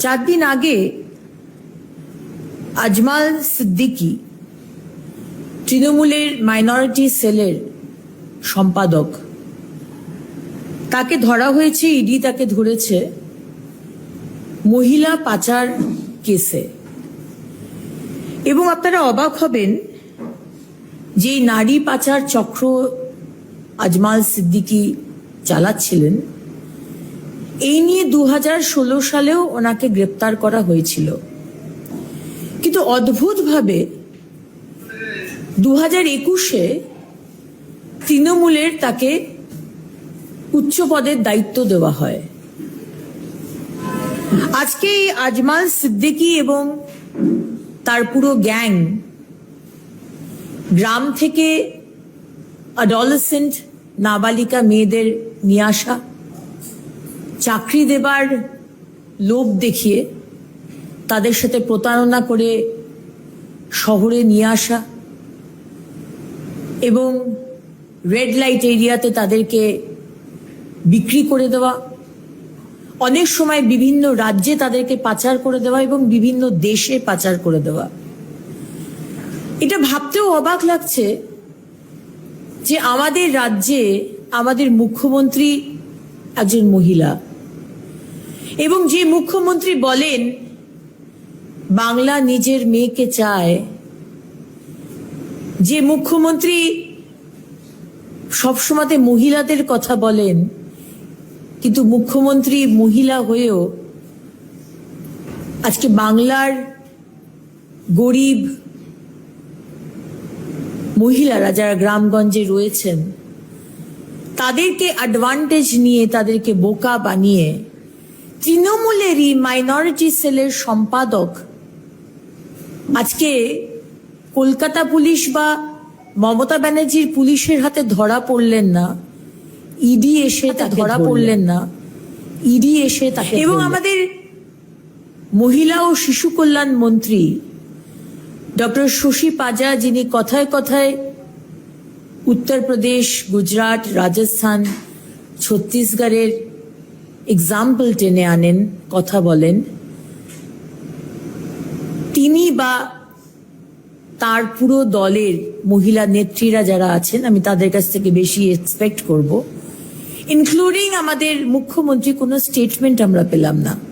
চার দিন আগে আজমাল সিদ্দিকী তৃণমূলের মাইনরিটি সেলের সম্পাদক। তাকে ধরা হয়েছে, ইডি তাকে ধরেছে মহিলা পাচার কেসে। এবং আপনারা অবাক হবেন যে নারী পাচার চক্র আজমাল সিদ্দিকী চালাচ্ছিলেন। এই নিয়ে দু ষোলো সালেও ওনাকে গ্রেপ্তার করা হয়েছিল। কিন্তু অদ্ভুতভাবে দু হাজার একুশে তৃণমূলের তাকে উচ্চ পদের দায়িত্ব দেওয়া হয়। আজকে এই আজমাল সিদ্দিকী এবং তার পুরো গ্যাং গ্রাম থেকে অডলসেন্ট নাবালিকা মেয়েদের নিয়ে আসা চাকরি দেবার লোভ দেখিয়ে তাদের সাথে প্রতারণা করে শহরে নিয়ে আসা এবং রেড লাইট এরিয়াতে তাদেরকে বিক্রি করে দেওয়া। অনেক সময় বিভিন্ন রাজ্যে তাদেরকে পাচার করে দেওয়া এবং বিভিন্ন দেশে পাচার করে দেওয়া। এটা ভাবতেও অবাক লাগছে যে আমাদের রাজ্যে আমাদের মুখ্যমন্ত্রী একজন মহিলা এবং যে মুখ্যমন্ত্রী বলেন, বাংলা নিজের মেয়েকে চায়, যে মুখ্যমন্ত্রী সবসময় মহিলাদের কথা বলেন, কিন্তু মুখ্যমন্ত্রী মহিলা হয়েও আজকে বাংলার গরিব মহিলারা যারা গ্রামগঞ্জে রয়েছেন, তাদেরকে অ্যাডভান্টেজ নিয়ে, তাদেরকে বোকা বানিয়ে তৃণমূলেরই মাইনরিটি সেলের সম্পাদক আজকে কলকাতা পুলিশ বা মমতা ব্যানার্জির পুলিশের হাতে ধরা পড়লেন না ইডি এসে তাকে ধরা পড়লেন না ইডি এসে তাকে এবং আমাদের মহিলা ও শিশু কল্যাণ মন্ত্রী ডক্টর শশী পাজা যিনি কথায় কথায় উত্তরপ্রদেশ গুজরাট রাজস্থান ছত্তিশগড়ের এক্সাম্পল টেনে আনেন, কথা বলেন। তিনি বা তার পুরো দলের মহিলা নেত্রীরা যারা আছেন, আমি তাদের কাছ থেকে বেশি এক্সপেক্ট করব ইনক্লুডিং আমাদের মুখ্যমন্ত্রী, কোনো স্টেটমেন্ট আমরা পেলাম না।